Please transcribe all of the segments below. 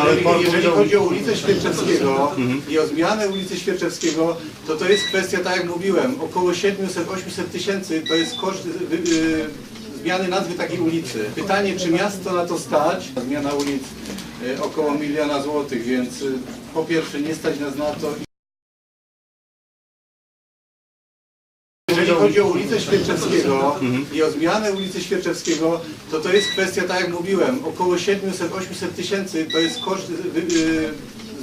Ale jeżeli chodzi o ulicę Świerczewskiego i o zmianę ulicy Świerczewskiego, to to jest kwestia, tak jak mówiłem, około 700-800 tysięcy to jest koszt wy, y, zmiany nazwy takiej ulicy. Pytanie, czy miasto na to stać? Zmiana ulic y, około miliona złotych, więc y, po pierwsze nie stać nas na to. Jeżeli chodzi o ulicę Świerczewskiego i o zmianę ulicy Świerczewskiego, to to jest kwestia, tak jak mówiłem, około 700-800 tysięcy to jest koszt wy, y,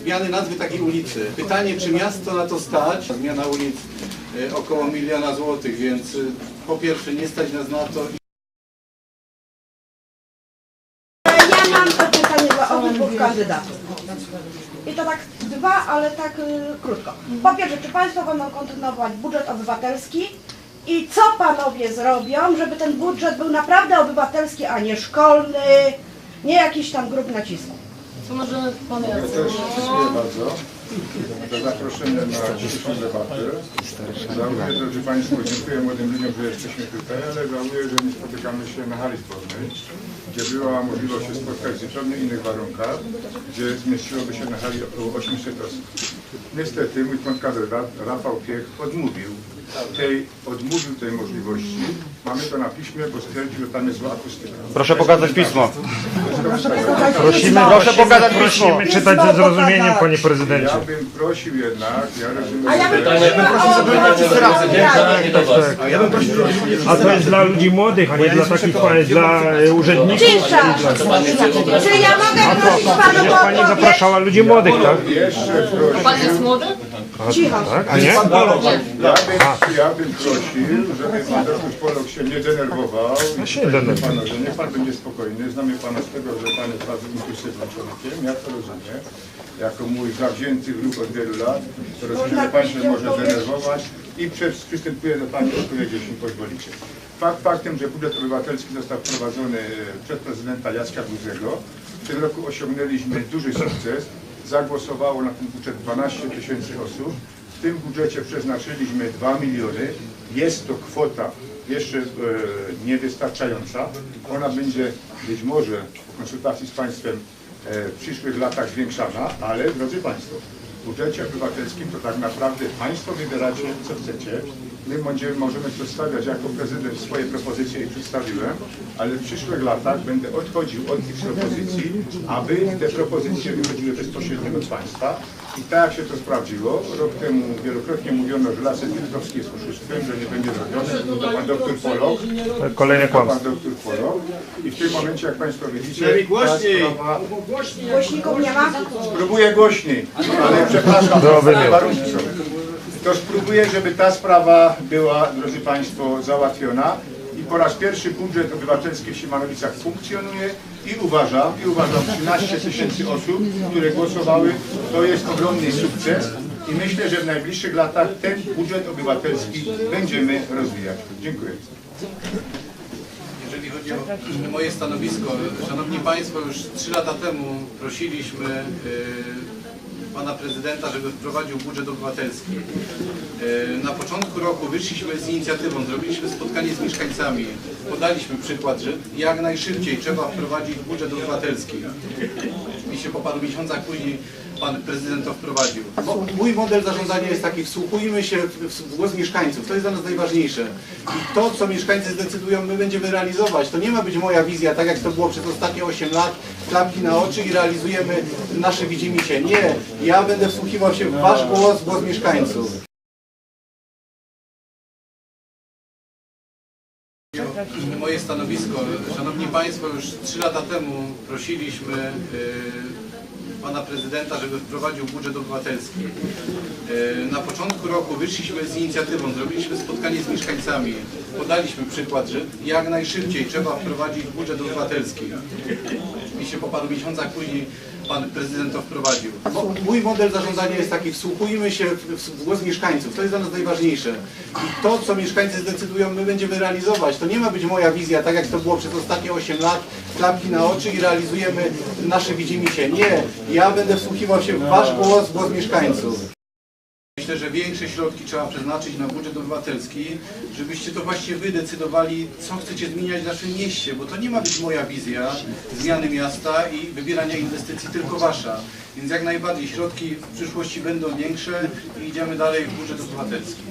zmiany nazwy takiej ulicy. Pytanie, czy miasto na to stać? Zmiana ulic y, około miliona złotych, więc y, po pierwsze nie stać nas na to. Ja mam kandydatów. I to tak dwa, ale tak y, krótko. Po pierwsze, czy Państwo będą kontynuować budżet obywatelski i co Panowie zrobią, żeby ten budżet był naprawdę obywatelski, a nie szkolny, nie jakiś tam grup nacisku? To może pan Jacek. Też dziękuję bardzo za zaproszenie na dzisiejszą debatę. Żałuję, drodzy Państwo, dziękuję młodym ludziom, że jesteśmy tutaj, ale żałuję, że nie spotykamy się na hali sportnej, gdzie była możliwość się spotkać w zupełnie innych warunkach, gdzie zmieściłoby się na hali około 800 osób. Niestety mój kontrkandydat Rafał Piech odmówił tej, odmówił tej możliwości. Mamy to na piśmie, bo stwierdził, że tam jest zła akustyka. Proszę pokazać pismo. Prosimy, Proszę pokazać pismo. Prosimy czytać ze zrozumieniem, panie prezydencie. Ja bym prosił jednak, ja rozumiem, A ja bym że- prosiła o A to jest dla ludzi młodych, a nie dla takich pa- dla e, urzędników. Cisza! Czy ja mogę prosić Panu o pani zapraszała ludzi młodych, tak? Pan jest młody? Cicho. tak? A nie? Ja bym, ja bym prosił, żeby pan doktor Polok się nie denerwował. Ja się nie że niech pan będzie spokojny. Znamy pana z tego, że pan jest bardzo impulsywnym człowiekiem. Ja to rozumiem. Jako mój zawzięty wróg od wielu lat, to rozumiem, że pan się może denerwować i przy- przystępuję do pani odpowiedzi, jeśli pozwolicie. Fakt faktem, że budżet obywatelski został wprowadzony e, przez prezydenta Jacka Buzego. W tym roku osiągnęliśmy duży sukces. Zagłosowało na ten budżet 12 tysięcy osób. W tym budżecie przeznaczyliśmy 2 miliony. Jest to kwota jeszcze e, niewystarczająca. Ona będzie być może w konsultacji z Państwem e, w przyszłych latach zwiększana, ale drodzy Państwo, w budżecie obywatelskim to tak naprawdę Państwo wybieracie co chcecie. My będziemy, możemy przedstawiać jako prezydent swoje propozycje i przedstawiłem, ale w przyszłych latach będę odchodził od tych propozycji, aby te propozycje wychodziły bezpośrednio od Państwa. I tak jak się to sprawdziło, rok temu wielokrotnie mówiono, że Lasy Piotrowskie jest oszustwem, że nie będzie zrobione. To pan doktor Polok, Kolejne to kłamstwo. pan doktor Polok. I w tym momencie, jak Państwo widzicie, ta sprawa... Głośników nie ma? Spróbuję głośniej, ale przepraszam, warunki są. To spróbuję, żeby ta sprawa była, drodzy Państwo, załatwiona. I po raz pierwszy budżet obywatelski w Siemanowicach funkcjonuje i uważam, i uważam 13 tysięcy osób, które głosowały, to jest ogromny sukces. I myślę, że w najbliższych latach ten budżet obywatelski będziemy rozwijać. Dziękuję. Jeżeli chodzi o moje stanowisko, Szanowni Państwo, już trzy lata temu prosiliśmy y, Pana Prezydenta, żeby wprowadził budżet obywatelski. Y, Na początku roku wyszliśmy z inicjatywą, zrobiliśmy spotkanie z mieszkańcami, podaliśmy przykład, że jak najszybciej trzeba wprowadzić budżet obywatelski. Oczywiście po paru miesiącach później Pan Prezydent to wprowadził. Mo- Mój model zarządzania jest taki, wsłuchujmy się w, w głos mieszkańców, to jest dla nas najważniejsze. I to, co mieszkańcy zdecydują, my będziemy realizować. To nie ma być moja wizja, tak jak to było przez ostatnie 8 lat, klapki na oczy i realizujemy nasze widzimisię. Nie, ja będę wsłuchiwał się w Wasz głos, głos mieszkańców. Moje stanowisko. Szanowni Państwo, już trzy lata temu prosiliśmy y, Pana Prezydenta, żeby wprowadził budżet obywatelski. Y, Na początku roku wyszliśmy z inicjatywą, zrobiliśmy spotkanie z mieszkańcami, podaliśmy przykład, że jak najszybciej trzeba wprowadzić budżet obywatelski. Oczywiście po paru miesiącach później pan prezydent to wprowadził. Mo- Mój model zarządzania jest taki, wsłuchujmy się w głos mieszkańców, to jest dla nas najważniejsze. I to, co mieszkańcy zdecydują, my będziemy realizować. To nie ma być moja wizja, tak jak to było przez ostatnie 8 lat, klapki na oczy i realizujemy nasze widzimisię. Nie, ja będę wsłuchiwał się w wasz głos, głos mieszkańców. Myślę, że większe środki trzeba przeznaczyć na budżet obywatelski, żebyście to właśnie wy decydowali, co chcecie zmieniać w naszym mieście, bo to nie ma być moja wizja zmiany miasta i wybierania inwestycji, tylko wasza. Więc jak najbardziej środki w przyszłości będą większe i idziemy dalej w budżet obywatelski.